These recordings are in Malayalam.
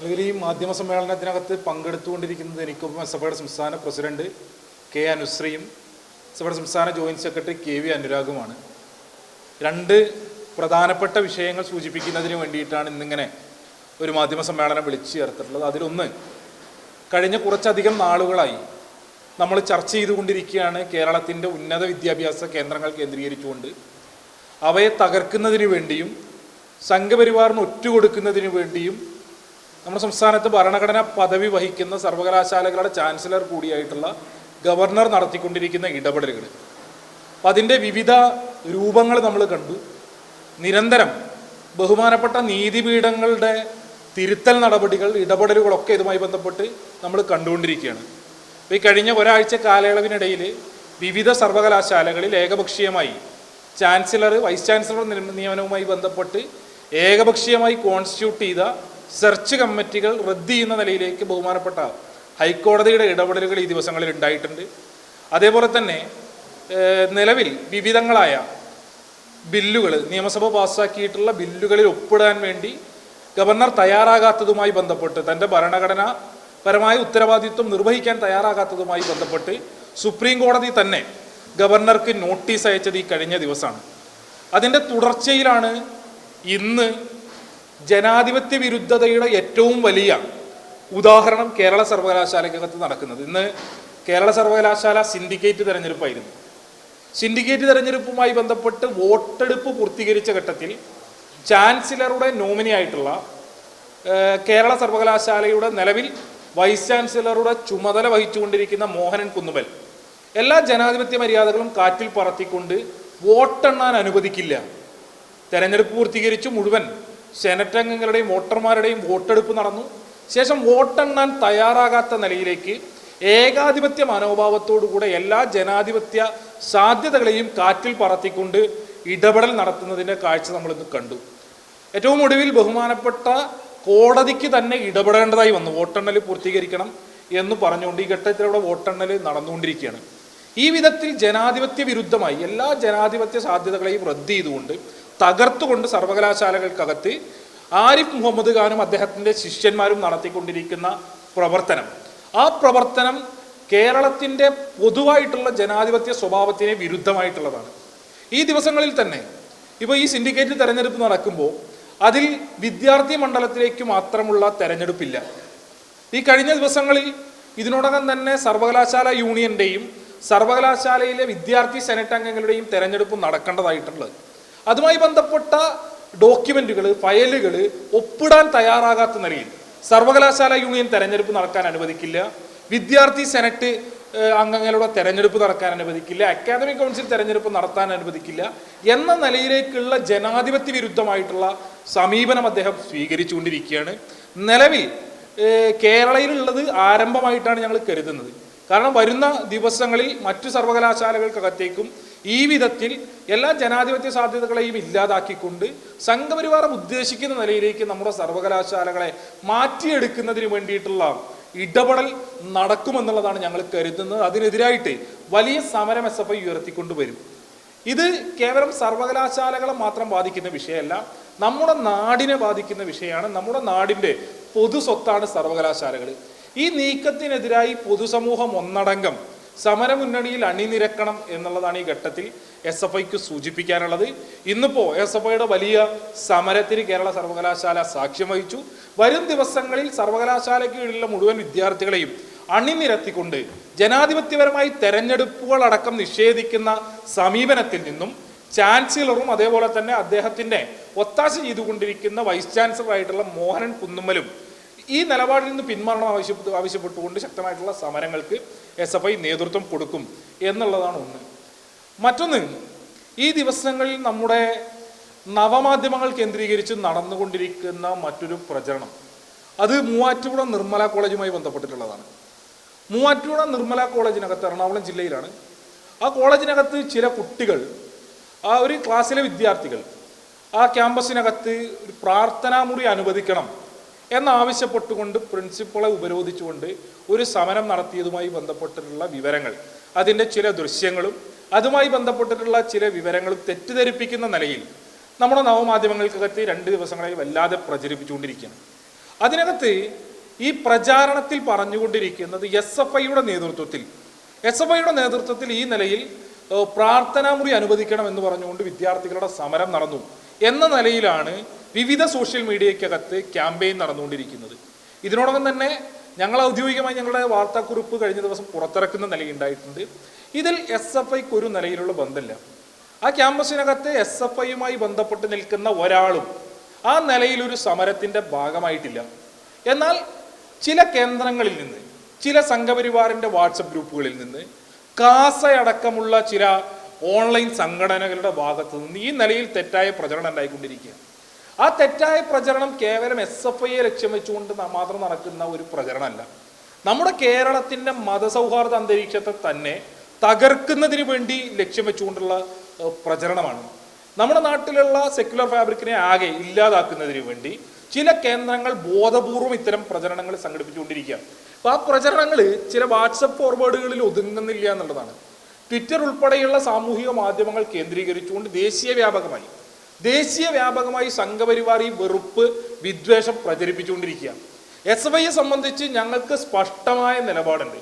അല്ലെങ്കിൽ ഈ മാധ്യമ സമ്മേളനത്തിനകത്ത് പങ്കെടുത്തുകൊണ്ടിരിക്കുന്നത് എനിക്കൊപ്പം എസ് എഫയുടെ സംസ്ഥാന പ്രസിഡന്റ് കെ അനുശ്രീയും എസ് എഫയുടെ സംസ്ഥാന ജോയിന്റ് സെക്രട്ടറി കെ വി അനുരാഗുമാണ്. രണ്ട് പ്രധാനപ്പെട്ട വിഷയങ്ങൾ സൂചിപ്പിക്കുന്നതിന് വേണ്ടിയിട്ടാണ് ഇന്നിങ്ങനെ ഒരു മാധ്യമ സമ്മേളനം വിളിച്ചു ചേർത്തിട്ടുള്ളത്. അതിലൊന്ന് കഴിഞ്ഞ കുറച്ചധികം നാളുകളായി നമ്മൾ ചർച്ച ചെയ്തുകൊണ്ടിരിക്കുകയാണ് കേരളത്തിന്റെ ഉന്നത വിദ്യാഭ്യാസ കേന്ദ്രങ്ങൾ കേന്ദ്രീകരിച്ചുകൊണ്ട്. അവയെ തകർക്കുന്നതിന് വേണ്ടിയും സംഘപരിവാറിന് ഒറ്റുകൊടുക്കുന്നതിന് വേണ്ടിയും നമ്മുടെ സംസ്ഥാനത്ത് ഭരണഘടനാ പദവി വഹിക്കുന്ന സർവകലാശാലകളുടെ ചാൻസലർ കൂടിയായിട്ടുള്ള ഗവർണർ നടത്തിക്കൊണ്ടിരിക്കുന്ന ഇടപെടലുകൾ. അപ്പം അതിന്റെ വിവിധ രൂപങ്ങൾ നമ്മൾ കണ്ടു. നിരന്തരം ബഹുമാനപ്പെട്ട നീതിപീഠങ്ങളുടെ തിരുത്തൽ നടപടികൾ ഇടപെടലുകളൊക്കെ ഇതുമായി ബന്ധപ്പെട്ട് നമ്മൾ കണ്ടുകൊണ്ടിരിക്കുകയാണ്. അപ്പോൾ ഈ കഴിഞ്ഞ ഒരാഴ്ച കാലയളവിനിടയിൽ വിവിധ സർവകലാശാലകളിൽ ഏകപക്ഷീയമായി ചാൻസലർ വൈസ് ചാൻസലർ നിയമനവുമായി ബന്ധപ്പെട്ട് ഏകപക്ഷീയമായി കോൺസ്റ്റിറ്റ്യൂട്ട് ചെയ്ത സെർച്ച് കമ്മിറ്റികൾ റദ്ദ് ചെയ്യുന്ന നിലയിലേക്ക് ബഹുമാനപ്പെട്ട ഹൈക്കോടതിയുടെ ഇടപെടലുകൾ ഈ ദിവസങ്ങളിൽ ഉണ്ടായിട്ടുണ്ട്. അതേപോലെ തന്നെ നിലവിൽ വിവിധങ്ങളായ ബില്ലുകൾ നിയമസഭ പാസ്സാക്കിയിട്ടുള്ള ബില്ലുകളിൽ ഒപ്പിടാൻ വേണ്ടി ഗവർണർ തയ്യാറാകാത്തതുമായി ബന്ധപ്പെട്ട് തന്റെ ഭരണഘടന പരമായ ഉത്തരവാദിത്വം നിർവഹിക്കാൻ തയ്യാറാകാത്തതുമായി ബന്ധപ്പെട്ട് സുപ്രീം കോടതി തന്നെ ഗവർണർക്ക് നോട്ടീസ് അയച്ചത് ഈ കഴിഞ്ഞ ദിവസമാണ്. അതിന്റെ തുടർച്ചയിലാണ് ഇന്ന് ജനാധിപത്യ വിരുദ്ധതയുടെ ഏറ്റവും വലിയ ഉദാഹരണം കേരള സർവകലാശാലയ്ക്കകത്ത് നടക്കുന്നത്. ഇന്ന് കേരള സർവകലാശാല സിൻഡിക്കേറ്റ് തെരഞ്ഞെടുപ്പായിരുന്നു. സിൻഡിക്കേറ്റ് തെരഞ്ഞെടുപ്പുമായി ബന്ധപ്പെട്ട് വോട്ടെടുപ്പ് പൂർത്തീകരിച്ച ഘട്ടത്തിൽ ചാൻസലറുടെ നോമിനി ആയിട്ടുള്ള കേരള സർവകലാശാലയുടെ നിലവിൽ വൈസ് ചാൻസലറുടെ ചുമതല വഹിച്ചുകൊണ്ടിരിക്കുന്ന മോഹനൻ കുന്നുമൽ. എല്ലാ ജനാധിപത്യ മര്യാദകളും കാറ്റിൽ പറത്തിക്കൊണ്ട് വോട്ടെണ്ണാൻ അനുവദിക്കില്ല. തെരഞ്ഞെടുപ്പ് പൂർത്തീകരിച്ച് മുഴുവൻ സെനറ്റ് അംഗങ്ങളുടെയും വോട്ടർമാരുടെയും വോട്ടെടുപ്പ് നടന്നു. ശേഷം വോട്ടെണ്ണാൻ തയ്യാറാകാത്ത നിലയിലേക്ക് ഏകാധിപത്യ മനോഭാവത്തോടുകൂടെ എല്ലാ ജനാധിപത്യ സാധ്യതകളെയും കാറ്റിൽ പറത്തിക്കൊണ്ട് ഇടപെടൽ നടത്തുന്നതിന്റെ കാഴ്ച നമ്മളിന്ന് കണ്ടു. ഏറ്റവും ഒടുവിൽ ബഹുമാനപ്പെട്ട കോടതിക്ക് തന്നെ ഇടപെടേണ്ടതായി വന്നു. വോട്ടെണ്ണൽ പൂർത്തീകരിക്കണം എന്ന് പറഞ്ഞുകൊണ്ട് ഈ ഘട്ടത്തിലൂടെ വോട്ടെണ്ണൽ നടന്നുകൊണ്ടിരിക്കുകയാണ്. ഈ വിധത്തിൽ ജനാധിപത്യ വിരുദ്ധമായി എല്ലാ ജനാധിപത്യ സാധ്യതകളെയും റദ്ദ് ചെയ്തുകൊണ്ട് തകർത്തുകൊണ്ട് സർവകലാശാലകൾക്കകത്ത് ആരിഫ് മുഹമ്മദ് ഖാനും അദ്ദേഹത്തിന്റെ ശിഷ്യന്മാരും നടത്തിക്കൊണ്ടിരിക്കുന്ന പ്രവർത്തനം. ആ പ്രവർത്തനം കേരളത്തിന്റെ പൊതുവായിട്ടുള്ള ജനാധിപത്യ സ്വഭാവത്തിന് വിരുദ്ധമായിട്ടുള്ളതാണ്. ഈ ദിവസങ്ങളിൽ തന്നെ ഇപ്പോൾ ഈ സിൻഡിക്കേറ്റ് തെരഞ്ഞെടുപ്പ് നടക്കുമ്പോൾ അതിൽ വിദ്യാർത്ഥി മണ്ഡലത്തിലേക്ക് മാത്രമുള്ള തെരഞ്ഞെടുപ്പില്ല. ഈ കഴിഞ്ഞ ദിവസങ്ങളിൽ ഇതിനോടകം തന്നെ സർവകലാശാല യൂണിയന്റെയും സർവകലാശാലയിലെ വിദ്യാർത്ഥി സെനറ്റ് അംഗങ്ങളുടെയും തെരഞ്ഞെടുപ്പ് നടക്കേണ്ടതായിട്ടുള്ളത്. അതുമായി ബന്ധപ്പെട്ട ഡോക്യുമെന്റുകൾ ഫയലുകൾ ഒപ്പിടാൻ തയ്യാറാകാത്ത നിലയിൽ സർവകലാശാല യൂണിയൻ തെരഞ്ഞെടുപ്പ് നടക്കാൻ അനുവദിക്കില്ല. വിദ്യാർത്ഥി സെനറ്റ് അംഗങ്ങളുടെ തെരഞ്ഞെടുപ്പ് നടക്കാൻ അനുവദിക്കില്ല. അക്കാദമിക് കൗൺസിൽ തെരഞ്ഞെടുപ്പ് നടത്താൻ അനുവദിക്കില്ല. എന്ന നിലയിലേക്കുള്ള ജനാധിപത്യ വിരുദ്ധമായിട്ടുള്ള സമീപനം അദ്ദേഹം സ്വീകരിച്ചുകൊണ്ടിരിക്കുകയാണ്. നിലവിൽ കേരളയിലുള്ളത് ആരംഭമായിട്ടാണ് ഞങ്ങൾ കരുതുന്നത്. കാരണം വരുന്ന ദിവസങ്ങളിൽ മറ്റു സർവകലാശാലകൾക്കകത്തേക്കും ഈ വിധത്തിൽ എല്ലാ ജനാധിപത്യ സാധ്യതകളെയും ഇല്ലാതാക്കിക്കൊണ്ട് സംഘപരിവാരം ഉദ്ദേശിക്കുന്ന നിലയിലേക്ക് നമ്മുടെ സർവകലാശാലകളെ മാറ്റിയെടുക്കുന്നതിന് വേണ്ടിയിട്ടുള്ള ഇടപെടൽ നടക്കുമെന്നുള്ളതാണ് ഞങ്ങൾ കരുതുന്നത്. അതിനെതിരായിട്ട് വലിയ സമരം എസ് എഫ് ഐ ഉയർത്തിക്കൊണ്ടുവരും ഇത് കേവലം സർവകലാശാലകളെ മാത്രം ബാധിക്കുന്ന വിഷയമല്ല നമ്മുടെ നാടിനെ ബാധിക്കുന്ന വിഷയമാണ്. നമ്മുടെ നാടിന്റെ പൊതു സ്വത്താണ് സർവകലാശാലകൾ. ഈ നീക്കത്തിനെതിരായി പൊതുസമൂഹം ഒന്നടങ്കം സമരമുന്നണിയിൽ അണിനിരക്കണം എന്നുള്ളതാണ് ഈ ഘട്ടത്തിൽ എസ് എഫ് ഐക്ക് സൂചിപ്പിക്കാനുള്ളത്. ഇന്നിപ്പോൾ എസ് എഫ് ഐയുടെ വലിയ സമരത്തിന് കേരള സർവകലാശാല സാക്ഷ്യം വഹിച്ചു. വരും ദിവസങ്ങളിൽ സർവകലാശാലയ്ക്ക് കീഴിലുള്ള മുഴുവൻ വിദ്യാർത്ഥികളെയും അണിനിരത്തിക്കൊണ്ട് ജനാധിപത്യപരമായി തെരഞ്ഞെടുപ്പുകൾ അടക്കം നിഷേധിക്കുന്ന സമീപനത്തിൽ നിന്നും ചാൻസലറും അതേപോലെ തന്നെ അദ്ദേഹത്തിന്റെ ഒത്താശ ചെയ്തുകൊണ്ടിരിക്കുന്ന വൈസ് ചാൻസലറായിട്ടുള്ള മോഹനൻ കുന്നുമ്മലും ഈ നിലപാടിൽ നിന്ന് പിന്മാറണം ആവശ്യപ്പെട്ടു ആവശ്യപ്പെട്ടുകൊണ്ട് ശക്തമായിട്ടുള്ള സമരങ്ങൾക്ക് എസ് എഫ് ഐ നേതൃത്വം കൊടുക്കും എന്നുള്ളതാണ് ഒന്ന്. മറ്റൊന്ന് ഈ ദിവസങ്ങളിൽ നമ്മുടെ നവമാധ്യമങ്ങൾ കേന്ദ്രീകരിച്ച് നടന്നുകൊണ്ടിരിക്കുന്ന മറ്റൊരു പ്രചരണം. അത് മൂവാറ്റുപുഴ നിർമ്മല കോളേജുമായി ബന്ധപ്പെട്ടിട്ടുള്ളതാണ്. മൂവാറ്റുപുഴ നിർമ്മല കോളേജിനകത്ത് എറണാകുളം ജില്ലയിലാണ്. ആ കോളേജിനകത്ത് ചില കുട്ടികൾ ആ ഒരു ക്ലാസ്സിലെ വിദ്യാർത്ഥികൾ ആ ക്യാമ്പസിനകത്ത് ഒരു പ്രാർത്ഥനാ മുറി അനുവദിക്കണം എന്നാവശ്യപ്പെട്ടുകൊണ്ട് പ്രിൻസിപ്പളെ ഉപരോധിച്ചുകൊണ്ട് ഒരു സമരം നടത്തിയതുമായി ബന്ധപ്പെട്ടിട്ടുള്ള വിവരങ്ങൾ അതിന്റെ ചില ദൃശ്യങ്ങളും അതുമായി ബന്ധപ്പെട്ടിട്ടുള്ള ചില വിവരങ്ങളും തെറ്റിദ്ധരിപ്പിക്കുന്ന നിലയിൽ നമ്മുടെ നവമാധ്യമങ്ങൾക്കകത്ത് രണ്ട് ദിവസങ്ങളായി വല്ലാതെ പ്രചരിപ്പിച്ചുകൊണ്ടിരിക്കുകയാണ്. അതിനകത്ത് ഈ പ്രചാരണത്തിൽ പറഞ്ഞുകൊണ്ടിരിക്കുന്നത് എസ് എഫ് ഐയുടെ നേതൃത്വത്തിൽ എസ് എഫ് ഐയുടെ നേതൃത്വത്തിൽ ഈ നിലയിൽ പ്രാർത്ഥനാ പ്രാർത്ഥനാമുറി അനുവദിക്കണം എന്ന് പറഞ്ഞുകൊണ്ട് വിദ്യാർത്ഥികളുടെ സമരം നടന്നു. എന്ന നിലയിലാണ് വിവിധ സോഷ്യൽ മീഡിയയ്ക്കകത്ത് ക്യാമ്പയിൻ നടന്നുകൊണ്ടിരിക്കുന്നത്. ഇതിനോടൊപ്പം തന്നെ ഞങ്ങൾ ഔദ്യോഗികമായി ഞങ്ങളുടെ വാർത്താക്കുറിപ്പ് കഴിഞ്ഞ ദിവസം പുറത്തിറക്കുന്ന നിലയുണ്ടായിട്ടുണ്ട്. ഇതിൽ എസ് എഫ് ഐക്ക് ഒരു നിലയിലുള്ള ബന്ധമില്ല. ആ ക്യാമ്പസിനകത്ത് എസ് എഫ് ഐയുമായി ബന്ധപ്പെട്ട് നിൽക്കുന്ന ഒരാളും ആ നിലയിലൊരു സമരത്തിന്റെ ഭാഗമായിട്ടില്ല. എന്നാൽ ചില കേന്ദ്രങ്ങളിൽ നിന്ന് ചില സംഘപരിവാറിന്റെ വാട്സപ്പ് ഗ്രൂപ്പുകളിൽ നിന്ന് കാസയടക്കമുള്ള ചില ഓൺലൈൻ സംഘടനകളുടെ ഭാഗത്തു നിന്ന് ഈ നിലയിൽ തെറ്റായ പ്രചരണം ഉണ്ടായിക്കൊണ്ടിരിക്കുക ആ തെറ്റായ പ്രചരണം കേവലം എസ് എഫ് ഐയെ ലക്ഷ്യം വെച്ചുകൊണ്ട് മാത്രം നടക്കുന്ന ഒരു പ്രചരണമല്ല. നമ്മുടെ കേരളത്തിന്റെ മതസൗഹാർദ്ദ അന്തരീക്ഷത്തെ തന്നെ തകർക്കുന്നതിന് വേണ്ടി ലക്ഷ്യം വെച്ചുകൊണ്ടുള്ള പ്രചരണമാണ്. നമ്മുടെ നാട്ടിലുള്ള സെക്യുലർ ഫാബ്രിക്കിനെ ആകെ ഇല്ലാതാക്കുന്നതിന് വേണ്ടി ചില കേന്ദ്രങ്ങൾ ബോധപൂർവം ഇത്തരം പ്രചരണങ്ങൾ സംഘടിപ്പിച്ചുകൊണ്ടിരിക്കുകയാണ്. അപ്പോൾ ആ പ്രചരണങ്ങൾ ചില വാട്സപ്പ് ഫോർവേഡുകളിൽ ഒതുങ്ങുന്നില്ല എന്നുള്ളതാണ്. ട്വിറ്റർ ഉൾപ്പെടെയുള്ള സാമൂഹിക മാധ്യമങ്ങൾ കേന്ദ്രീകരിച്ചുകൊണ്ട് ദേശീയ വ്യാപകമായി ദേശീയ വ്യാപകമായി സംഘപരിവാർ ഈ വെറുപ്പ് വിദ്വേഷം പ്രചരിപ്പിച്ചുകൊണ്ടിരിക്കുകയാണ്. എസ് ഐയെ സംബന്ധിച്ച് ഞങ്ങൾക്ക് സ്പഷ്ടമായ നിലപാടുണ്ട്.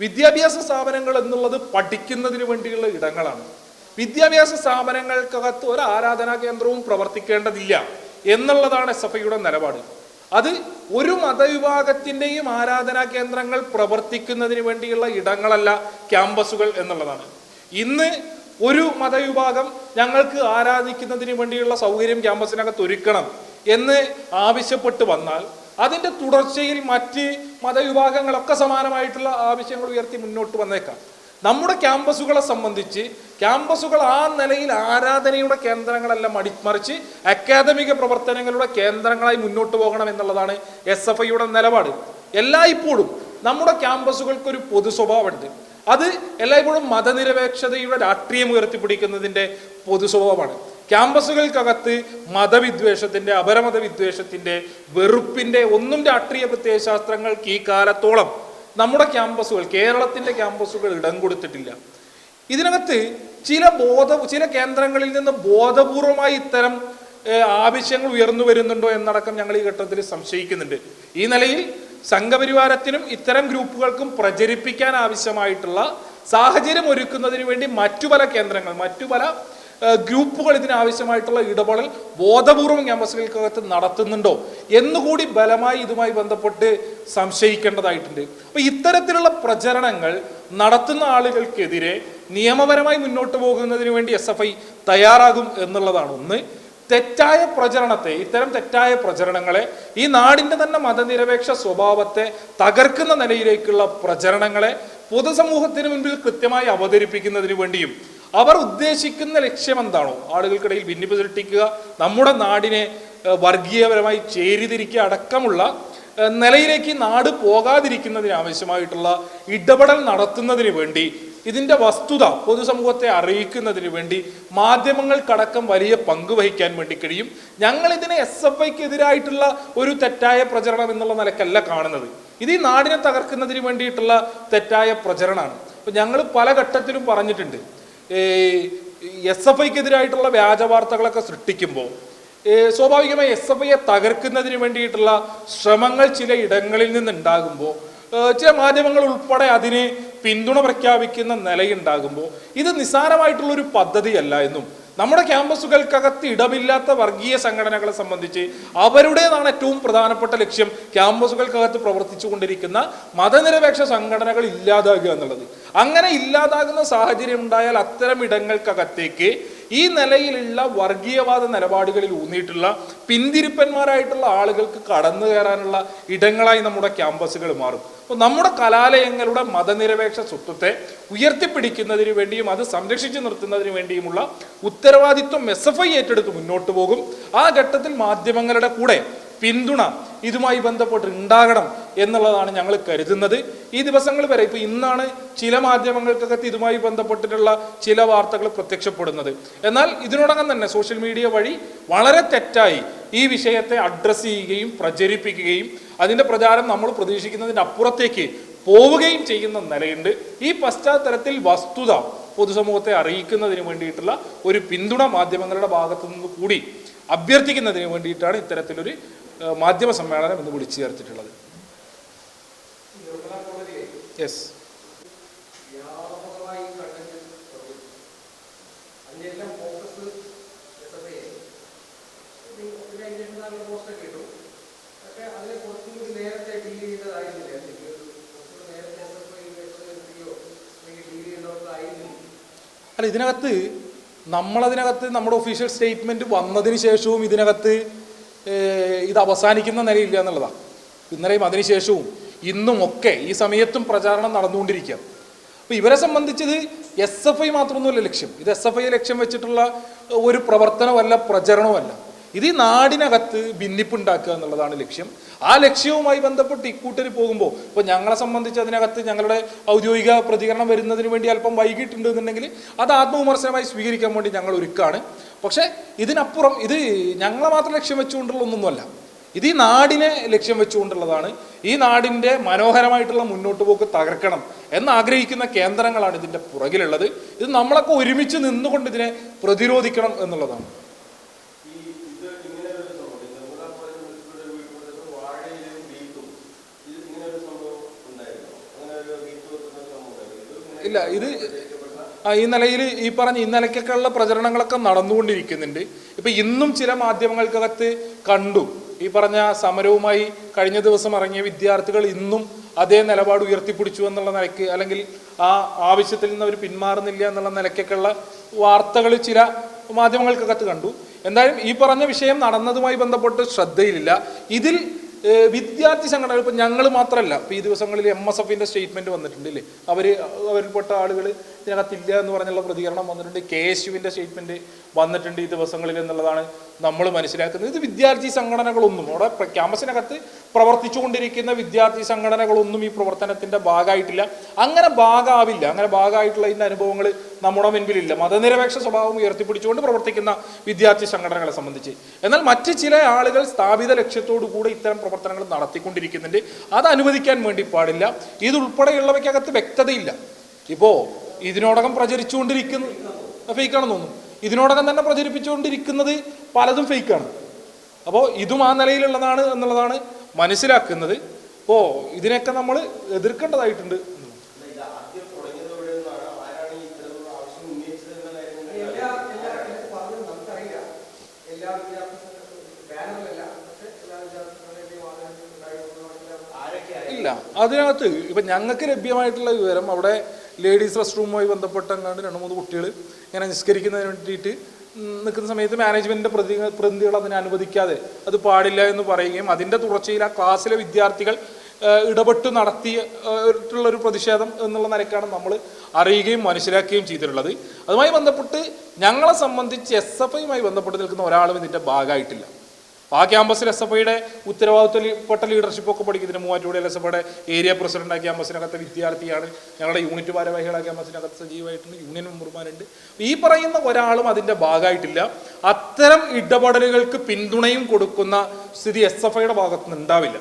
വിദ്യാഭ്യാസ സ്ഥാപനങ്ങൾ എന്നുള്ളത് പഠിക്കുന്നതിന് വേണ്ടിയുള്ള ഇടങ്ങളാണ്. വിദ്യാഭ്യാസ സ്ഥാപനങ്ങൾക്കകത്ത് ഒരു ആരാധനാ കേന്ദ്രവും പ്രവർത്തിക്കേണ്ടതില്ല എന്നുള്ളതാണ് എസ് എഫ് ഐയുടെ നിലപാട്. അത് ഒരു മതവിഭാഗത്തിന്റെയും ആരാധനാ കേന്ദ്രങ്ങൾ പ്രവർത്തിക്കുന്നതിന് വേണ്ടിയുള്ള ഇടങ്ങളല്ല ക്യാമ്പസുകൾ എന്നുള്ളതാണ്. ഇന്ന് ഒരു മതവിഭാഗം ഞങ്ങൾക്ക് ആരാധിക്കുന്നതിന് വേണ്ടിയുള്ള സൗകര്യം ക്യാമ്പസിനകത്ത് ഒരുക്കണം എന്ന് ആവശ്യപ്പെട്ട് വന്നാൽ അതിന്റെ തുടർച്ചയിൽ മറ്റ് മതവിഭാഗങ്ങളൊക്കെ സമാനമായിട്ടുള്ള ആവശ്യങ്ങൾ ഉയർത്തി മുന്നോട്ട് വന്നേക്കാം. നമ്മുടെ ക്യാമ്പസുകളെ സംബന്ധിച്ച് ക്യാമ്പസുകൾ ആ നിലയിൽ ആരാധനയുടെ കേന്ദ്രങ്ങളല്ല മടി മറിച്ച് അക്കാദമിക പ്രവർത്തനങ്ങളുടെ കേന്ദ്രങ്ങളായി മുന്നോട്ട് പോകണം എന്നുള്ളതാണ് എസ് എഫ് ഐയുടെ നിലപാട്. എല്ലായ്പ്പോഴും നമ്മുടെ ക്യാമ്പസുകൾക്കൊരു പൊതു സ്വഭാവമുണ്ട്. അത് എല്ലായ്പ്പോഴും മതനിരപേക്ഷതയുടെ രാഷ്ട്രീയം ഉയർത്തിപ്പിടിക്കുന്നതിന്റെ പൊതു സ്വഭാവമാണ്. ക്യാമ്പസുകൾക്കകത്ത് മതവിദ്വേഷത്തിന്റെ അപരമത വിദ്വേഷത്തിന്റെ വെറുപ്പിന്റെ ഒന്നും രാഷ്ട്രീയ പ്രത്യയശാസ്ത്രങ്ങൾക്ക് ഈ കാലത്തോളം നമ്മുടെ ക്യാമ്പസുകൾ കേരളത്തിന്റെ ക്യാമ്പസുകൾ ഇടം കൊടുത്തിട്ടില്ല. ഇതിനകത്ത് ചില ബോധ ചില കേന്ദ്രങ്ങളിൽ നിന്ന് ബോധപൂർവമായി ഇത്തരം ആവശ്യങ്ങൾ ഉയർന്നു വരുന്നുണ്ടോ എന്നടക്കം ഞങ്ങൾ ഈ ഘട്ടത്തിൽ സംശയിക്കുന്നുണ്ട്. ഈ നിലയിൽ സംഘപരിവാരത്തിനും ഇത്തരം ഗ്രൂപ്പുകൾക്കും പ്രചരിപ്പിക്കാൻ ആവശ്യമായിട്ടുള്ള സാഹചര്യം ഒരുക്കുന്നതിന് വേണ്ടി മറ്റു പല കേന്ദ്രങ്ങൾ മറ്റു പല ഗ്രൂപ്പുകൾ ഇതിനാവശ്യമായിട്ടുള്ള ഇടപെടൽ ബോധപൂർവം ക്യാമ്പസുകൾക്കകത്ത് നടത്തുന്നുണ്ടോ എന്നുകൂടി ബലമായി ഇതുമായി ബന്ധപ്പെട്ട് സംശയിക്കേണ്ടതായിട്ടുണ്ട്. അപ്പൊ ഇത്തരത്തിലുള്ള പ്രചരണങ്ങൾ നടത്തുന്ന ആളുകൾക്കെതിരെ നിയമപരമായി മുന്നോട്ട് പോകുന്നതിന് വേണ്ടി എസ് തയ്യാറാകും എന്നുള്ളതാണ് ഒന്ന്. തെറ്റായ പ്രചരണത്തെ ഇത്തരം തെറ്റായ പ്രചരണങ്ങളെ ഈ നാടിന്റെ തന്നെ മതനിരപേക്ഷ സ്വഭാവത്തെ തകർക്കുന്ന നിലയിലേക്കുള്ള പ്രചരണങ്ങളെ പൊതുസമൂഹത്തിന് മുൻപിൽ കൃത്യമായി അവതരിപ്പിക്കുന്നതിന് വേണ്ടിയും അവർ ഉദ്ദേശിക്കുന്ന ലക്ഷ്യം എന്താണോ ആളുകൾക്കിടയിൽ ഭിന്നിപ്പ് സൃഷ്ടിക്കുക നമ്മുടെ നാടിനെ വർഗീയപരമായി ചേരിതിരിക്കുക അടക്കമുള്ള നിലയിലേക്ക് നാട് പോകാതിരിക്കുന്നതിന് ആവശ്യമായിട്ടുള്ള ഇടപെടൽ നടത്തുന്നതിന് വേണ്ടി ഇതിന്റെ വസ്തുത പൊതുസമൂഹത്തെ അറിയിക്കുന്നതിന് വേണ്ടി മാധ്യമങ്ങൾക്കടക്കം വലിയ പങ്ക് വഹിക്കാൻ വേണ്ടി കഴിയും. ഞങ്ങൾ ഇതിനെ എസ് എഫ് ഐക്കെതിരായിട്ടുള്ള ഒരു തെറ്റായ പ്രചരണം എന്നുള്ള നിലക്കല്ല കാണുന്നത്. ഇത് ഈ നാടിനെ തകർക്കുന്നതിന് വേണ്ടിയിട്ടുള്ള തെറ്റായ പ്രചരണമാണ്. അപ്പം ഞങ്ങൾ പല ഘട്ടത്തിലും പറഞ്ഞിട്ടുണ്ട്. എസ് എഫ് ഐക്കെതിരായിട്ടുള്ള വ്യാജ വാർത്തകളൊക്കെ സൃഷ്ടിക്കുമ്പോൾ സ്വാഭാവികമായി എസ് എഫ് ഐയെ തകർക്കുന്നതിന് വേണ്ടിയിട്ടുള്ള ശ്രമങ്ങൾ ചില ഇടങ്ങളിൽ നിന്നുണ്ടാകുമ്പോൾ ചില മാധ്യമങ്ങൾ ഉൾപ്പെടെ അതിന് പിന്തുണ പ്രഖ്യാപിക്കുന്ന നിലയുണ്ടാകുമ്പോൾ ഇത് നിസ്സാരമായിട്ടുള്ള ഒരു പദ്ധതിയല്ല എന്നും നമ്മുടെ ക്യാമ്പസുകൾക്കകത്ത് ഇടമില്ലാത്ത വർഗീയ സംഘടനകളെ സംബന്ധിച്ച് അവരുടേതാണ് ഏറ്റവും പ്രധാനപ്പെട്ട ലക്ഷ്യം ക്യാമ്പസുകൾക്കകത്ത് പ്രവർത്തിച്ചു കൊണ്ടിരിക്കുന്ന മതനിരപേക്ഷ സംഘടനകൾ ഇല്ലാതാകുക എന്നുള്ളത്. അങ്ങനെ ഇല്ലാതാകുന്ന സാഹചര്യം ഉണ്ടായാൽ അത്തരം ഇടങ്ങൾക്കകത്തേക്ക് ഈ നിലയിലുള്ള വർഗീയവാദ നിലപാടുകളിൽ ഊന്നിയിട്ടുള്ള പിന്തിരിപ്പന്മാരായിട്ടുള്ള ആളുകൾക്ക് കടന്നു കയറാനുള്ള ഇടങ്ങളായി നമ്മുടെ ക്യാമ്പസുകൾ മാറും. അപ്പോൾ നമ്മുടെ കലാലയങ്ങളുടെ മതനിരപേക്ഷ സ്വത്വത്തെ ഉയർത്തിപ്പിടിക്കുന്നതിന് വേണ്ടിയും അത് സംരക്ഷിച്ചു നിർത്തുന്നതിന് വേണ്ടിയുമുള്ള ഉത്തരവാദിത്വം എസ് എഫ് ഐ ഏറ്റെടുത്ത് മുന്നോട്ട് പോകും. ആ ഘട്ടത്തിൽ മാധ്യമങ്ങളുടെ കൂടെ പിന്തുണ ഇതുമായി ബന്ധപ്പെട്ട് ഉണ്ടാകണം എന്നുള്ളതാണ് ഞങ്ങൾ കരുതുന്നത്. ഈ ദിവസങ്ങൾ വരെ ഇപ്പോൾ ഇന്നാണ് ചില മാധ്യമങ്ങൾക്കകത്ത് ഇതുമായി ബന്ധപ്പെട്ടിട്ടുള്ള ചില വാർത്തകൾ പ്രത്യക്ഷപ്പെടുന്നത്. എന്നാൽ ഇതിനോടകം തന്നെ സോഷ്യൽ മീഡിയ വഴി വളരെ തെറ്റായി ഈ വിഷയത്തെ അഡ്രസ്സ് ചെയ്യുകയും പ്രചരിപ്പിക്കുകയും അതിന്റെ പ്രചാരം നമ്മൾ പ്രതീക്ഷിക്കുന്നതിന്റെ അപ്പുറത്തേക്ക് പോവുകയും ചെയ്യുന്ന നിലയുണ്ട്. ഈ പശ്ചാത്തലത്തിൽ വസ്തുത പൊതുസമൂഹത്തെ അറിയിക്കുന്നതിന് വേണ്ടിയിട്ടുള്ള ഒരു പിന്തുണ മാധ്യമങ്ങളുടെ ഭാഗത്തു നിന്ന് കൂടി അഭ്യർത്ഥിക്കുന്നതിന് വേണ്ടിയിട്ടാണ് ഇത്തരത്തിലൊരു മാധ്യമ സമ്മേളനം എന്ന് വിളിച്ചു ചേർത്തിട്ടുള്ളത് യെസ്. അല്ല ഇതിനകത്ത് നമ്മളതിനകത്ത് നമ്മുടെ ഒഫീഷ്യൽ സ്റ്റേറ്റ്മെന്റ് വന്നതിന് ശേഷവും ഇതിനകത്ത് ഇത് അവസാനിക്കുന്ന നിലയില്ല എന്നുള്ളതാണ്. ഇന്നലെയും അതിനുശേഷവും ഇന്നും ഒക്കെ ഈ സമയത്തും പ്രചാരണം നടന്നുകൊണ്ടിരിക്കുക. അപ്പോൾ ഇവരെ സംബന്ധിച്ചത് എസ് എഫ് ഐ മാത്രമൊന്നുമല്ല ലക്ഷ്യം. ഇത് എസ് എഫ് ഐ ലക്ഷ്യം വെച്ചിട്ടുള്ള ഒരു പ്രവർത്തനമല്ല പ്രചരണവുമല്ല. ഇത് ഈ നാടിനകത്ത് ഭിന്നിപ്പുണ്ടാക്കുക എന്നുള്ളതാണ് ലക്ഷ്യം. ആ ലക്ഷ്യവുമായി ബന്ധപ്പെട്ട് ഇക്കൂട്ടർ പോകുമ്പോൾ ഇപ്പോൾ ഞങ്ങളെ സംബന്ധിച്ച് അതിനകത്ത് ഞങ്ങളുടെ ഔദ്യോഗിക പ്രതികരണം വരുന്നതിന് വേണ്ടി അല്പം വൈകിട്ടുണ്ട് എന്നുണ്ടെങ്കിൽ അത് ആത്മവിമർശനമായി സ്വീകരിക്കാൻ വേണ്ടി ഞങ്ങൾ ഒരുക്കാണ്. പക്ഷേ ഇതിനപ്പുറം ഇത് ഞങ്ങളെ മാത്രം ലക്ഷ്യം വെച്ചുകൊണ്ടുള്ള ഒന്നൊന്നുമല്ല ഇത് ഈ നാടിനെ ലക്ഷ്യം വെച്ചുകൊണ്ടുള്ളതാണ്. ഈ നാടിന്റെ മനോഹരമായിട്ടുള്ള മുന്നോട്ട് പോക്ക് തകർക്കണം എന്നാഗ്രഹിക്കുന്ന കേന്ദ്രങ്ങളാണ് ഇതിന്റെ പുറകിലുള്ളത്. ഇത് നമ്മളൊക്കെ ഒരുമിച്ച് നിന്നുകൊണ്ട് ഇതിനെ പ്രതിരോധിക്കണം എന്നുള്ളതാണ് ഈ ഇത് ഇങ്ങനെ ഒരു സംഭവം ഈ നെടുമുള്ള കോളേജ് മുനിസിപ്പൽ വീട്ടുമുറ്റത്ത് വാഴയിലും ബീഫും ഇത് ഇങ്ങനെ ഒരു സംഭവം ഉണ്ടായിരുന്നു അങ്ങനെ ഒരു ബീഫ് വെക്കുന്ന ഒരു സംഭവം ഉണ്ടായിരുന്നു ഇത് ഇങ്ങനെ ഇല്ല ഇത് ഈ നിലയിൽ ഈ പറഞ്ഞ ഈ നിലയ്ക്കൊക്കെയുള്ള പ്രചരണങ്ങളൊക്കെ നടന്നുകൊണ്ടിരിക്കുന്നുണ്ട്. ഇപ്പൊ ഇന്നും ചില മാധ്യമങ്ങൾക്കകത്ത് കണ്ടു. ഈ പറഞ്ഞ സമരവുമായി കഴിഞ്ഞ ദിവസം ഇറങ്ങിയ വിദ്യാർത്ഥികൾ ഇന്നും അതേ നിലപാട് ഉയർത്തിപ്പിടിച്ചു എന്നുള്ള നിലയ്ക്ക് അല്ലെങ്കിൽ ആ ആവശ്യത്തിൽ നിന്ന് അവർ പിന്മാറുന്നില്ല എന്നുള്ള നിലയ്ക്കൊക്കെയുള്ള വാർത്തകൾ ചില മാധ്യമങ്ങൾക്കകത്ത് കണ്ടു. എന്തായാലും ഈ പറഞ്ഞ വിഷയം നടന്നതുമായി ബന്ധപ്പെട്ട് ശ്രദ്ധയിലില്ല. ഇതിൽ വിദ്യാർത്ഥി സംഘടന ഇപ്പം ഞങ്ങൾ മാത്രമല്ല ഇപ്പോൾ ഈ ദിവസങ്ങളിൽ എം എസ് എഫിന്റെ സ്റ്റേറ്റ്മെന്റ് വന്നിട്ടുണ്ട് ഇല്ലേ? അവർ അവരിൽപ്പെട്ട ആളുകൾ ഇതിനകത്തില്ല എന്ന് പറഞ്ഞുള്ള പ്രതികരണം വന്നിട്ടുണ്ട്. കെ എസ് യുവിന്റെ സ്റ്റേറ്റ്മെന്റ് വന്നിട്ടുണ്ട് ഈ ദിവസങ്ങളിൽ എന്നുള്ളതാണ് നമ്മൾ മനസ്സിലാക്കുന്നത്. ഇത് വിദ്യാർത്ഥി സംഘടനകളൊന്നും അവിടെ ക്യാമ്പസിനകത്ത് പ്രവർത്തിച്ചുകൊണ്ടിരിക്കുന്ന വിദ്യാർത്ഥി സംഘടനകളൊന്നും ഈ പ്രവർത്തനത്തിന്റെ ഭാഗമായിട്ടില്ല. അങ്ങനെ ഭാഗമാവില്ല അങ്ങനെ ഭാഗമായിട്ടുള്ള ഇതിന്റെ അനുഭവങ്ങൾ നമ്മുടെ മുൻപിലില്ല. മതനിരപേക്ഷ സ്വഭാവം ഉയർത്തിപ്പിടിച്ചുകൊണ്ട് പ്രവർത്തിക്കുന്ന വിദ്യാർത്ഥി സംഘടനകളെ സംബന്ധിച്ച്. എന്നാൽ മറ്റ് ചില ആളുകൾ സ്ഥാപിത ലക്ഷ്യത്തോടു കൂടെ ഇത്തരം പ്രവർത്തനങ്ങൾ നടത്തിക്കൊണ്ടിരിക്കുന്നുണ്ട്. അത് അനുവദിക്കാൻ വേണ്ടി പാടില്ല. ഇതുൾപ്പെടെയുള്ളവയ്ക്കകത്ത് വ്യക്തതയില്ല. ഇപ്പോൾ ഇതിനോടകം പ്രചരിച്ചുകൊണ്ടിരിക്കുന്ന ഫേക്കാണെന്ന് തോന്നുന്നു. ഇതിനോടകം തന്നെ പ്രചരിപ്പിച്ചുകൊണ്ടിരിക്കുന്നത് പലതും ഫേക്കാണ് അപ്പോൾ ഇതും ആ നിലയിലുള്ളതാണ് എന്നുള്ളതാണ് മനസ്സിലാക്കുന്നത്. അപ്പോൾ ഇതിനൊക്കെ നമ്മൾ എതിർക്കേണ്ടതായിട്ടുണ്ട്. ഇല്ല. അതിനകത്ത് ഇപ്പം ഞങ്ങൾക്ക് ലഭ്യമായിട്ടുള്ള വിവരം അവിടെ ലേഡീസ് റെസ്റ്റ് റൂമുമായി ബന്ധപ്പെട്ടങ്ങാണ്ട് രണ്ട് മൂന്ന് കുട്ടികൾ ഇങ്ങനെ നിസ്കരിക്കുന്നതിന് വേണ്ടിയിട്ട് നിൽക്കുന്ന സമയത്ത് മാനേജ്മെന്റിന്റെ പ്രതി പ്രതിനിധികൾ അതിനെ അനുവദിക്കാതെ അത് പാടില്ല എന്ന് പറയുകയും അതിന്റെ തുടർച്ചയിൽ ആ ക്ലാസ്സിലെ വിദ്യാർത്ഥികൾ ഇടപെട്ട് നടത്തിയിട്ടുള്ളൊരു പ്രതിഷേധം എന്നുള്ള നിലയ്ക്കാണ് നമ്മൾ അറിയുകയും മനസ്സിലാക്കുകയും ചെയ്തിട്ടുള്ളത്. അതുമായി ബന്ധപ്പെട്ട് ഞങ്ങളെ സംബന്ധിച്ച് എസ് എഫ് ഐയുമായി ബന്ധപ്പെട്ട് നിൽക്കുന്ന ഒരാളും ഇതിന്റെ ഭാഗമായിട്ടില്ല. ആ ക്യാമ്പസിൽ എസ് എഫ് ഐയുടെ ലീഡർഷിപ്പ് ഒക്കെ പഠിക്കുന്നതിന് മൂവാറ്റുപുഴയിൽ എസ് എഫ് ഏരിയ പ്രസിഡന്റ് ആ ക്യാമ്പസിനകത്തെ വിദ്യാർത്ഥിയാണ്. ഞങ്ങളുടെ യൂണിറ്റ് ഭാരവാഹികൾ ആ ക്യാമ്പസിനകത്ത് സജീവമായിട്ടുണ്ട് യൂണിയൻ മെമ്പർമാരുണ്ട് ഈ പറയുന്ന ഒരാളും അതിന്റെ ഭാഗമായിട്ടില്ല. അത്തരം ഇടപെടലുകൾക്ക് പിന്തുണയും കൊടുക്കുന്ന സ്ഥിതി എസ് എഫ് ഐയുടെ ഭാഗത്തുനിന്ന് ഉണ്ടാവില്ല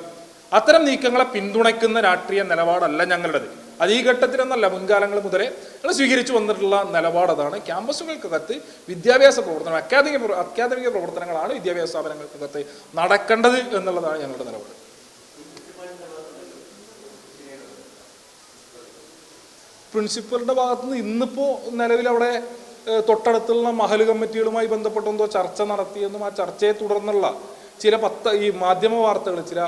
അത്തരം നീക്കങ്ങളെ പിന്തുണയ്ക്കുന്ന രാഷ്ട്രീയ നിലപാടല്ല ഞങ്ങളുടേത്. അത് ഈ ഘട്ടത്തിലൊന്നല്ല മുൻകാലങ്ങൾ മുതലേ നമ്മൾ സ്വീകരിച്ചു വന്നിട്ടുള്ള നിലപാട് അതാണ്. ക്യാമ്പസുകൾക്കകത്ത് വിദ്യാഭ്യാസ പ്രവർത്തനം അക്കാദമിക അക്കാദമിക പ്രവർത്തനങ്ങളാണ് വിദ്യാഭ്യാസ സ്ഥാപനങ്ങൾക്കകത്ത് നടക്കേണ്ടത് എന്നുള്ളതാണ് ഞങ്ങളുടെ നിലപാട്. പ്രിൻസിപ്പലിന്റെ ഭാഗത്തുനിന്ന് ഇന്നിപ്പോൾ നിലവിൽ അവിടെ തൊട്ടടുത്തുള്ള മഹൽ കമ്മിറ്റികളുമായി ബന്ധപ്പെട്ടെന്തോ ചർച്ച നടത്തിയെന്നും ആ ചർച്ചയെ തുടർന്നുള്ള ചില പത്ത ഈ മാധ്യമ വാർത്തകൾ ചില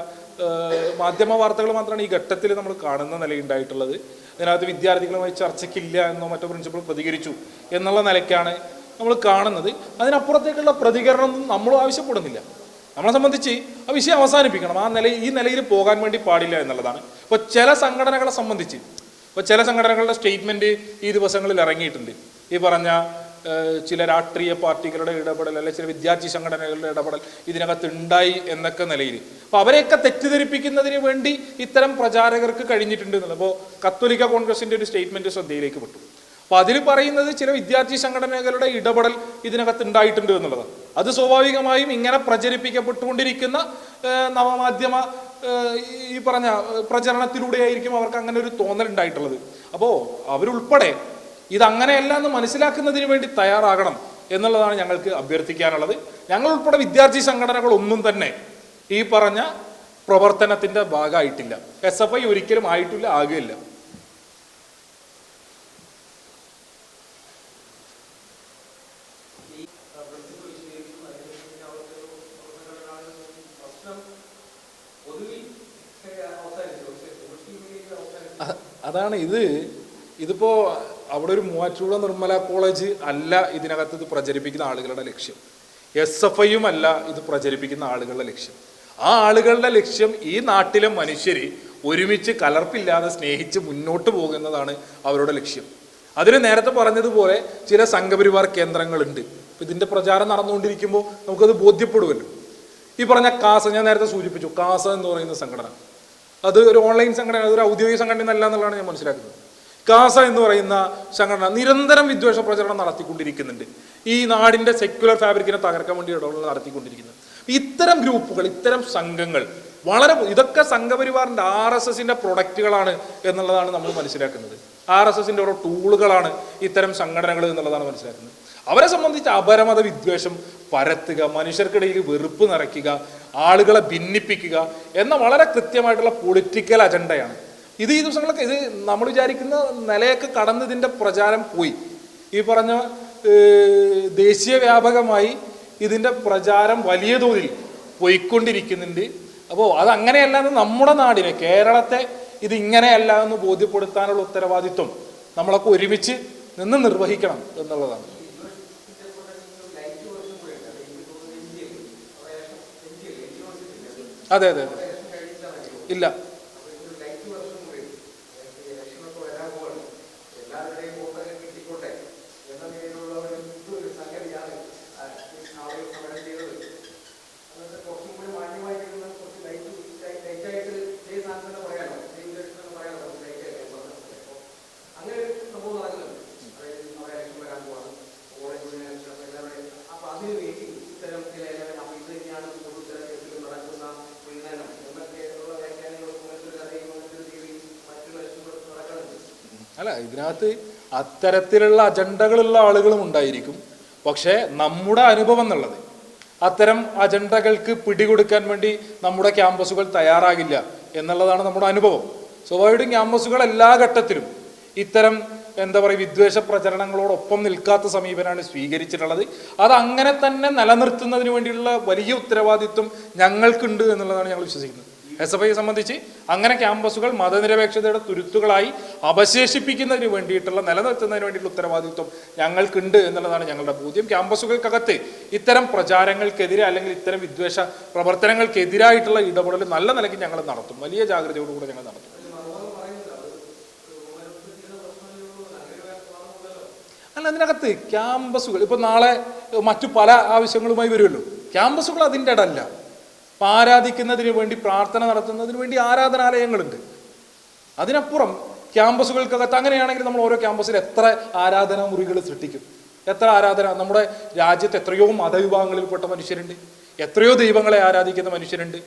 മാധ്യമ വാർത്തകൾ മാത്രമാണ് ഈ ഘട്ടത്തിൽ നമ്മൾ കാണുന്ന നിലയുണ്ടായിട്ടുള്ളത് അതിനകത്ത് വിദ്യാർത്ഥികളുമായി ചർച്ചയ്ക്കില്ല എന്നോ മറ്റോ പ്രിൻസിപ്പൾ പ്രതികരിച്ചു എന്നുള്ള നിലയ്ക്കാണ് നമ്മൾ കാണുന്നത്. അതിനപ്പുറത്തേക്കുള്ള പ്രതികരണമൊന്നും നമ്മൾ ആവശ്യപ്പെടുന്നില്ല. നമ്മളെ സംബന്ധിച്ച് ആ വിഷയം അവസാനിപ്പിക്കണം. ആ നില ഈ നിലയിൽ പോകാൻ വേണ്ടി പാടില്ല എന്നുള്ളതാണ്. ഇപ്പോൾ ചില സംഘടനകളെ സംബന്ധിച്ച് ഇപ്പോൾ ചില സംഘടനകളുടെ സ്റ്റേറ്റ്മെന്റ് ഈ ദിവസങ്ങളിൽ ഇറങ്ങിയിട്ടുണ്ട്. ഈ പറഞ്ഞ ചില രാഷ്ട്രീയ പാർട്ടികളുടെ ഇടപെടൽ അല്ലെങ്കിൽ ചില വിദ്യാർത്ഥി സംഘടനകളുടെ ഇടപെടൽ ഇതിനകത്ത് ഉണ്ടായി എന്നൊക്കെ നിലയിൽ. അപ്പോൾ അവരെയൊക്കെ തെറ്റിദ്ധരിപ്പിക്കുന്നതിന് വേണ്ടി ഇത്തരം പ്രചാരകർക്ക് കഴിഞ്ഞിട്ടുണ്ട് എന്നുള്ളത്. അപ്പോൾ കത്തോലിക്ക കോൺഗ്രസിന്റെ ഒരു സ്റ്റേറ്റ്മെന്റ് ശ്രദ്ധയിലേക്ക് പെട്ടു. അപ്പോൾ അതിൽ പറയുന്നത് ചില വിദ്യാർത്ഥി സംഘടനകളുടെ ഇടപെടൽ ഇതിനകത്ത് ഉണ്ടായിട്ടുണ്ട് എന്നുള്ളതാണ്. അത് സ്വാഭാവികമായും ഇങ്ങനെ പ്രചരിപ്പിക്കപ്പെട്ടുകൊണ്ടിരിക്കുന്ന നവമാധ്യമ ഈ പറഞ്ഞ പ്രചരണത്തിലൂടെയായിരിക്കും അവർക്ക് അങ്ങനെ ഒരു തോന്നൽ ഉണ്ടായിട്ടുള്ളത്. അപ്പോൾ അവരുൾപ്പെടെ ഇതങ്ങനെയല്ല എന്ന് മനസ്സിലാക്കുന്നതിന് വേണ്ടി തയ്യാറാകണം എന്നുള്ളതാണ് ഞങ്ങൾക്ക് അഭ്യർത്ഥിക്കാനുള്ളത്. ഞങ്ങൾ ഉൾപ്പെടെ വിദ്യാർത്ഥി സംഘടനകളൊന്നും തന്നെ ഈ പറഞ്ഞ പ്രവർത്തനത്തിന്റെ ഭാഗമായിട്ടില്ല. എസ് എഫ് ഐ ഒരിക്കലും ആയിട്ടില്ല ആകുകയില്ല. അതാണ് ഇത്. ഇതിപ്പോ അവിടെ ഒരു മൂവാറ്റുപുഴ നിർമ്മല കോളേജ് അല്ല ഇതിനകത്ത് ഇത് പ്രചരിപ്പിക്കുന്ന ആളുകളുടെ ലക്ഷ്യം. എസ് എഫ് ഐയും അല്ല ഇത് പ്രചരിപ്പിക്കുന്ന ആളുകളുടെ ലക്ഷ്യം. ആ ആളുകളുടെ ലക്ഷ്യം ഈ നാട്ടിലെ മനുഷ്യർ ഒരുമിച്ച് കലർപ്പില്ലാതെ സ്നേഹിച്ച് മുന്നോട്ട് പോകുന്നതാണ് അവരുടെ ലക്ഷ്യം. അതിന് നേരത്തെ പറഞ്ഞതുപോലെ ചില സംഘപരിവാർ കേന്ദ്രങ്ങളുണ്ട്. ഇതിന്റെ പ്രചാരം നടന്നുകൊണ്ടിരിക്കുമ്പോൾ നമുക്കത് ബോധ്യപ്പെടുമല്ലോ ഈ പറഞ്ഞ കാസ ഞാൻ നേരത്തെ സൂചിപ്പിച്ചു കാസ എന്ന് പറയുന്ന സംഘടന. അത് ഒരു ഓൺലൈൻ സംഘടന അതൊരു ഔദ്യോഗിക സംഘടന അല്ല എന്നുള്ളതാണ് ഞാൻ മനസ്സിലാക്കുന്നത്. കാസ എന്ന് പറയുന്ന സംഘടന നിരന്തരം വിദ്വേഷ പ്രചരണം നടത്തിക്കൊണ്ടിരിക്കുന്നുണ്ട്. ഈ നാടിന്റെ സെക്യുലർ ഫാബ്രിക്കിനെ തകർക്കാൻ വേണ്ടി ഇടപെടൽ നടത്തിക്കൊണ്ടിരിക്കുന്നത്. ഇത്തരം ഗ്രൂപ്പുകൾ ഇത്തരം സംഘങ്ങൾ വളരെ ഇതൊക്കെ സംഘപരിവാറിന്റെ ആർ എസ് എസിന്റെ പ്രൊഡക്റ്റുകളാണ് എന്നുള്ളതാണ് നമ്മൾ മനസ്സിലാക്കുന്നത്. ആർ എസ് എസിന്റെ ഓരോ ടൂളുകളാണ് ഇത്തരം സംഘടനകൾ എന്നുള്ളതാണ് മനസ്സിലാക്കുന്നത്. അവരെ സംബന്ധിച്ച് അപരമത വിദ്വേഷം പരത്തുക മനുഷ്യർക്കിടയിൽ വെറുപ്പ് നിറയ്ക്കുക ആളുകളെ ഭിന്നിപ്പിക്കുക എന്ന വളരെ കൃത്യമായിട്ടുള്ള പൊളിറ്റിക്കൽ അജണ്ടയാണ് ഇത് ഈ ദിവസങ്ങളൊക്കെ ഇത് നമ്മൾ വിചാരിക്കുന്ന നിലയൊക്കെ കടന്ന് ഇതിന്റെ പ്രചാരം പോയി. ഈ പറഞ്ഞ ദേശീയ വ്യാപകമായി ഇതിന്റെ പ്രചാരം വലിയ തോതിൽ പോയിക്കൊണ്ടിരിക്കുന്നുണ്ട്. അപ്പോൾ അത് അങ്ങനെയല്ലാതെ നമ്മുടെ നാടിനെ കേരളത്തെ ഇതിങ്ങനെയല്ല എന്ന് ബോധ്യപ്പെടുത്താനുള്ള ഉത്തരവാദിത്വം നമ്മളൊക്കെ ഒരുമിച്ച് നിന്ന് നിർവഹിക്കണം എന്നുള്ളതാണ്. അതെ അതെ അതെ. ഇല്ല. ഇതിനകത്ത് അത്തരത്തിലുള്ള അജണ്ടകളുള്ള ആളുകളും ഉണ്ടായിരിക്കും. പക്ഷേ നമ്മുടെ അനുഭവം എന്നുള്ളത് അത്തരം അജണ്ടകൾക്ക് പിടികൊടുക്കാൻ വേണ്ടി നമ്മുടെ ക്യാമ്പസുകൾ തയ്യാറാകില്ല എന്നുള്ളതാണ് നമ്മുടെ അനുഭവം. സ്വാഭാവികമായിട്ടും ക്യാമ്പസുകൾ എല്ലാ ഘട്ടത്തിലും ഇത്തരം എന്താ പറയുക വിദ്വേഷ പ്രചരണങ്ങളോടൊപ്പം നിൽക്കാത്ത സമീപനമാണ് സ്വീകരിച്ചിട്ടുള്ളത്. അത് അങ്ങനെ തന്നെ നിലനിർത്തുന്നതിന് വേണ്ടിയുള്ള വലിയ ഉത്തരവാദിത്വം ഞങ്ങൾക്കുണ്ട് എന്നുള്ളതാണ് ഞങ്ങൾ വിശ്വസിക്കുന്നത്. എസ് എഫ് ഐയെ സംബന്ധിച്ച് അങ്ങനെ ക്യാമ്പസുകൾ മതനിരപേക്ഷതയുടെ തുരുത്തുകളായി അവശേഷിപ്പിക്കുന്നതിന് വേണ്ടിയിട്ടുള്ള നിലനിർത്തുന്നതിന് വേണ്ടിയിട്ടുള്ള ഉത്തരവാദിത്വം ഞങ്ങൾക്കുണ്ട് എന്നുള്ളതാണ് ഞങ്ങളുടെ ബോധ്യം. ക്യാമ്പസുകൾക്കകത്ത് ഇത്തരം പ്രചാരങ്ങൾക്കെതിരെ അല്ലെങ്കിൽ ഇത്തരം വിദ്വേഷ പ്രവർത്തനങ്ങൾക്കെതിരായിട്ടുള്ള ഇടപെടൽ നല്ല നിലയ്ക്ക് ഞങ്ങൾ നടത്തും. വലിയ ജാഗ്രതയോടുകൂടെ ഞങ്ങൾ നടത്തും. അല്ല അതിനകത്ത് ക്യാമ്പസുകൾ ഇപ്പൊ നാളെ മറ്റു പല ആവശ്യങ്ങളുമായി വരുമല്ലോ. ക്യാമ്പസുകൾ അതിന്റെ ഇടല്ല ഇപ്പൊ ആരാധിക്കുന്നതിന് വേണ്ടി പ്രാർത്ഥന നടത്തുന്നതിന് വേണ്ടി ആരാധനാലയങ്ങളുണ്ട്. അതിനപ്പുറം ക്യാമ്പസുകൾക്കകത്ത് അങ്ങനെയാണെങ്കിൽ നമ്മൾ ഓരോ ക്യാമ്പസിൽ എത്ര ആരാധനാ മുറികൾ സൃഷ്ടിക്കും. എത്ര ആരാധന നമ്മുടെ രാജ്യത്ത് എത്രയോ മതവിഭാഗങ്ങളിൽപ്പെട്ട മനുഷ്യരുണ്ട്. എത്രയോ ദൈവങ്ങളെ ആരാധിക്കുന്ന മനുഷ്യരുണ്ട്.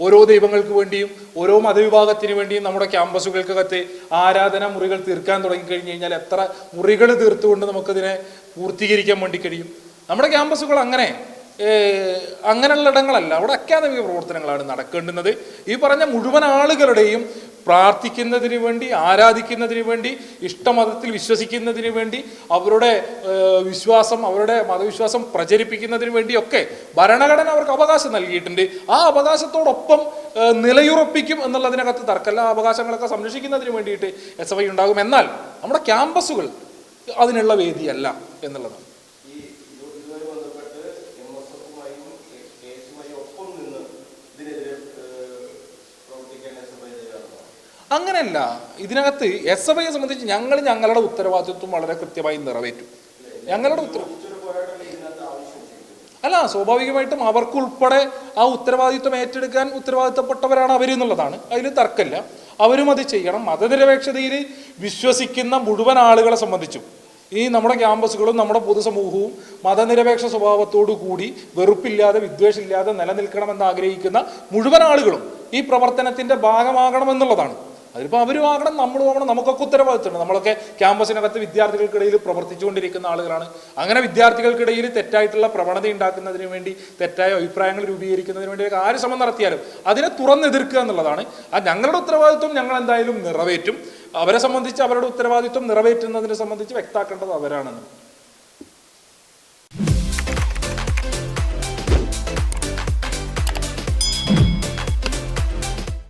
ഓരോ ദൈവങ്ങൾക്ക് വേണ്ടിയും ഓരോ മതവിഭാഗത്തിന് വേണ്ടിയും നമ്മുടെ ക്യാമ്പസുകൾക്കകത്ത് ആരാധനാ മുറികൾ തീർക്കാൻ തുടങ്ങിക്കഴിഞ്ഞ് കഴിഞ്ഞാൽ എത്ര മുറികൾ തീർത്തുകൊണ്ട് നമുക്കതിനെ പൂർത്തീകരിക്കാൻ വേണ്ടി കഴിയും. നമ്മുടെ ക്യാമ്പസുകൾ അങ്ങനെ. അങ്ങനെയുള്ള ഇടങ്ങളല്ല. അവിടെ അക്കാദമിക പ്രവർത്തനങ്ങളാണ് നടക്കേണ്ടുന്നത്. ഈ പറഞ്ഞ മുഴുവൻ ആളുകളുടെയും പ്രാർത്ഥിക്കുന്നതിന് വേണ്ടി ആരാധിക്കുന്നതിന് വേണ്ടി ഇഷ്ടമതത്തിൽ വിശ്വസിക്കുന്നതിന് വേണ്ടി അവരുടെ വിശ്വാസം അവരുടെ മതവിശ്വാസം പ്രചരിപ്പിക്കുന്നതിന് വേണ്ടിയൊക്കെ ഭരണഘടന അവർക്ക് അവകാശം നൽകിയിട്ടുണ്ട്. ആ അവകാശത്തോടൊപ്പം നിലയുറപ്പിക്കും എന്നുള്ളതിനകത്ത് തർക്കമല്ല ആ അവകാശങ്ങളൊക്കെ സംരക്ഷിക്കുന്നതിന് വേണ്ടിയിട്ട് എസ് എഫ് ഐ ഉണ്ടാകും. എന്നാൽ നമ്മുടെ ക്യാമ്പസുകൾ അതിനുള്ള വേദിയല്ല എന്നുള്ളതാണ് ഈ ഇത് ഇതുമായി ബന്ധപ്പെട്ട് എം എസ് എഫുമായും കെ എസുമായും ഒപ്പം നിന്ന് ഇതിനെതിരെ ഏഹ്, പ്രവർത്തിക്കാൻ എസ് എഫ് ഐ തയ്യാറാണ് അങ്ങനെയല്ല ഇതിനകത്ത് എസ് എഫ് ഐയെ സംബന്ധിച്ച് ഞങ്ങൾ ഞങ്ങളുടെ ഉത്തരവാദിത്വം വളരെ കൃത്യമായി നിറവേറ്റും. ഞങ്ങളുടെ ഉത്തരവ് അല്ല സ്വാഭാവികമായിട്ടും അവർക്കുൾപ്പെടെ ആ ഉത്തരവാദിത്വം ഏറ്റെടുക്കാൻ ഉത്തരവാദിത്തപ്പെട്ടവരാണ് അവർ എന്നുള്ളതാണ്. അതിൽ തർക്കമില്ല. അവരും അത് ചെയ്യണം. മതനിരപേക്ഷതയിൽ വിശ്വസിക്കുന്ന മുഴുവൻ ആളുകളെ സംബന്ധിച്ചും. ഈ നമ്മുടെ ക്യാമ്പസുകളും നമ്മുടെ പൊതുസമൂഹവും മതനിരപേക്ഷ സ്വഭാവത്തോടു കൂടി വെറുപ്പില്ലാതെ വിദ്വേഷമില്ലാതെ നിലനിൽക്കണമെന്ന് ആഗ്രഹിക്കുന്ന മുഴുവൻ ആളുകളും ഈ പ്രവർത്തനത്തിന്റെ ഭാഗമാകണമെന്നുള്ളതാണ്. അതിലിപ്പോൾ അവരും ആകണം നമ്മളും ആകണം നമുക്കൊക്കെ ഉത്തരവാദിത്തമുണ്ട് നമ്മളൊക്കെ ക്യാമ്പസിനകത്ത് വിദ്യാർത്ഥികൾക്കിടയിൽ പ്രവർത്തിച്ചുകൊണ്ടിരിക്കുന്ന ആളുകളാണ്. അങ്ങനെ വിദ്യാർത്ഥികൾക്കിടയിൽ തെറ്റായിട്ടുള്ള പ്രവണത ഉണ്ടാക്കുന്നതിന് വേണ്ടി തെറ്റായ അഭിപ്രായങ്ങൾ രൂപീകരിക്കുന്നതിന് വേണ്ടി ആര് ശ്രമം നടത്തിയാലും അതിനെ തുറന്നെതിർക്കുക എന്നുള്ളതാണ്. ആ ഞങ്ങളുടെ ഉത്തരവാദിത്വം ഞങ്ങൾ എന്തായാലും നിറവേറ്റും. അവരെ സംബന്ധിച്ച് അവരുടെ ഉത്തരവാദിത്വം നിറവേറ്റുന്നതിനെ സംബന്ധിച്ച് വ്യക്താക്കേണ്ടത് അവരാണെന്ന്.